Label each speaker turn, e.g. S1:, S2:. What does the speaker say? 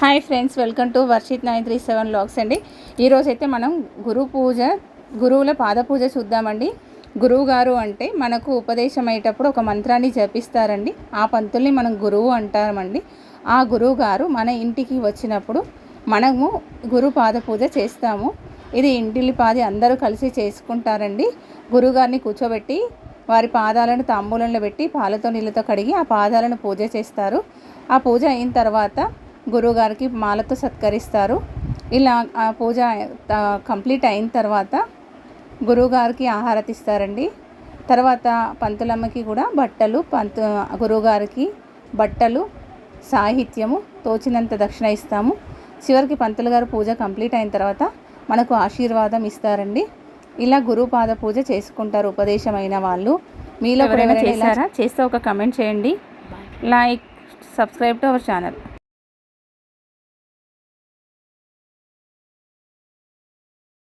S1: Hi friends welcome to Varshith nine three seven vlogs అండి. ఈరోజు అయితే మనం గురు పూజ గురువుల పాద పూజ చూద్దామండి. గురువు గారు అంటే మనకు ఉపదేశం అయ్యేటప్పుడు ఒక మంత్రాన్ని జపిస్తారండి. ఆ పంతుల్ని మనం గురువు అంటామండి. ఆ గురువు గారు మన ఇంటికి వచ్చినప్పుడు మనము గురు పాద పూజ చేస్తాము. ఇది ఇంటిలి పాది అందరూ కలిసి చేసుకుంటారండి. గురువుగారిని కూర్చోబెట్టి వారి పాదాలను తాంబూలంలో పెట్టి పాలతో నీళ్ళతో కడిగి ఆ పాదాలను పూజ చేస్తారు. ఆ పూజ అయిన తర్వాత గురువుగారికి మాలతో సత్కరిస్తారు. ఇలా ఆ పూజ కంప్లీట్ అయిన తర్వాత గురువుగారికి ఆహారతి ఇస్తారండి తర్వాత పంతులమ్మకి కూడా బట్టలు పంతు గురువుగారికి బట్టలు సాహిత్యము తోచినంత దక్షిణ ఇస్తాము. చివరికి పంతులు గారు పూజ కంప్లీట్ అయిన తర్వాత మనకు ఆశీర్వాదం ఇస్తారండి. ఇలా గురుపాద పూజ చేసుకుంటారు ఉపదేశమైన వాళ్ళు. మీలో చేస్తారా చేస్తే ఒక కమెంట్ చేయండి. Like subscribe to our channel.